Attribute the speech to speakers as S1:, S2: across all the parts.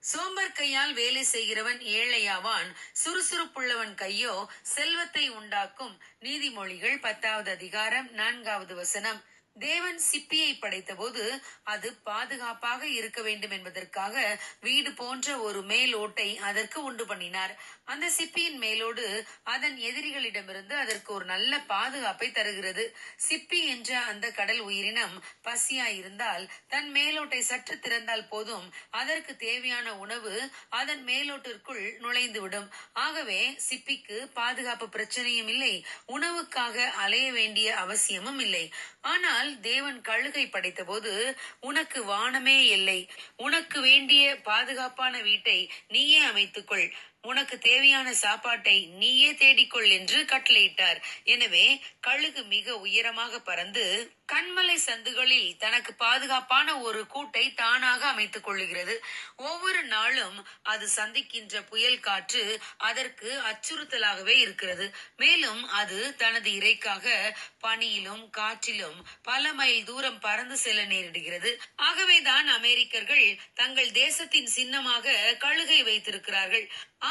S1: சோம்பர் கையால் வேலை செய்கிறவன் ஏழையாவான் சுறுசுறுப்புள்ளவன் கையோ செல்வத்தை உண்டாக்கும். நீதிமொழிகள் பத்தாவது அதிகாரம் நான்காவது வசனம். தேவன் சிப்பியை படைத்தபோது அது பாதுகாப்பாக இருக்க வேண்டும் என்பதற்காக வீடு போன்ற ஒரு மேலோட்டை அதற்கு உண்டு பண்ணினார். அந்த சிப்பியின் மேலோடு அதன் எதிரிகளிடமிருந்து அதற்கு ஒரு நல்ல பாதுகாப்பை தருகிறது. சிப்பி என்ற அந்த கடல் உயிரினம் பசியாய் இருந்தால் தன் மேலோட்டை சற்று திறந்தால் போதும். அதற்கு தேவையான உணவு அதன் மேலோட்டிற்குள் நுழைந்துவிடும். ஆகவே சிப்பிக்கு பாதுகாப்பு பிரச்சனையும் இல்லை உணவுக்காக அலைய வேண்டிய அவசியமும் இல்லை. ஆனால் தேவன் கழுகை படைத்தபோது உனக்கு வானமே இல்லை. உனக்கு வேண்டிய பாதுகாப்பான வீட்டை நீயே அமைத்துக்கொள். உனக்கு தேவையான சாப்பாட்டை நீயே தேடிக்கொள் என்று கட்டளையிட்டார். எனவே கழுகு மிக உயரமாக பறந்து கண்மலை சந்துகளில் தனக்கு பாதுகாப்பான ஒரு கூட்டை தானாக அமைத்துக் கொள்ளுகிறது. ஒவ்வொரு நாளும் அது சந்திக்கின்ற புயல் காற்று அதற்கு அச்சுறுத்தலாகவே இருக்கிறது. மேலும் அது தனது இறைக்காக பனியிலும் காற்றிலும் பல மைல் தூரம் பறந்து செல்ல நேரிடுகிறது. ஆகவேதான் அமெரிக்கர்கள் தங்கள் தேசத்தின் சின்னமாக கழுகை வைத்திருக்கிறார்கள்.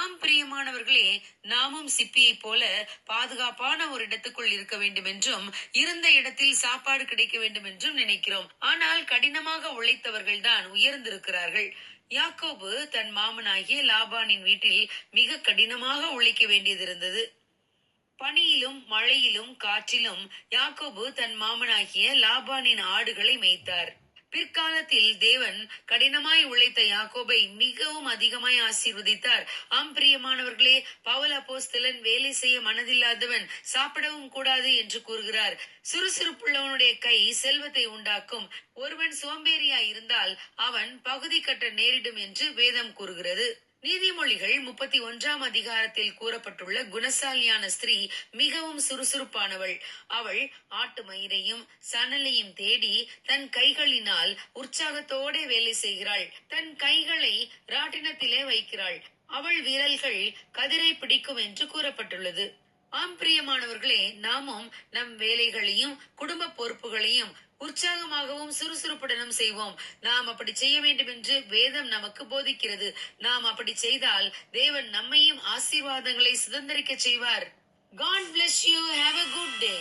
S1: ஆம் பிரியமானவர்களே நாமும் சிப்பியை போல பாதுகாப்பான ஒரு இடத்துக்குள் இருக்க வேண்டும் என்றும் இருந்த இடத்தில் சாப்பாடு கிடைக்க வேண்டும் என்றும் நினைக்கிறோம். ஆனால் கடினமாக உழைத்தவர்கள் தான் உயர்ந்திருக்கிறார்கள். யாக்கோபு தன் மாமனாகிய லாபானின் வீட்டில் மிக கடினமாக உழைக்க வேண்டியதிருந்தது. பனியிலும் மழையிலும் காற்றிலும் யாக்கோபு தன் மாமனாகிய லாபானின் ஆடுகளை மேய்த்தார். பிற்காலத்தில் தேவன் கடினமாய் உழைத்த யாக்கோபை மிகவும் அதிகமாய் ஆசீர்வதித்தார். ஆம் பிரியமானவர்களே பவுல் அப்போஸ்தலன் வேலை செய்ய மனதில்லாதவன் சாப்பிடவும் கூடாது என்று கூறுகிறார். சுறுசுறுப்புள்ளவனுடைய கை செல்வத்தை உண்டாக்கும். ஒருவன் சோம்பேறியாய் இருந்தால் அவன் பகுதி கட்ட நேரிடும் என்று வேதம் கூறுகிறது. நீதிமொழிகள் முப்பத்தி ஒன்றாம் அதிகாரத்தில் கூறப்பட்டுள்ள குணசாலியான ஸ்திரீ மிகவும் சுறுசுறுப்பானவள். அவள் ஆட்டு மயிரையும் சணலையும் தேடி தன் கைகளினால் உற்சாகத்தோட வேலை செய்கிறாள். தன் கைகளை ராட்டினத்திலே வைக்கிறாள். அவள் விரல்கள் கதிரை பிடிக்கும் என்று கூறப்பட்டுள்ளது. ஆம் நாமும் நம் வேலைகளையும் குடும்ப பொறுப்புகளையும் உற்சாகமாகவும் சுறுசுறுப்புடனும் செய்வோம். நாம் அப்படி செய்ய வேண்டும் என்று வேதம் நமக்கு போதிக்கிறது. நாம் அப்படி செய்தால் தேவன் நம்மையும் ஆசீர்வாதங்களை சுதந்திரிக்க செய்வார். God bless you have a good day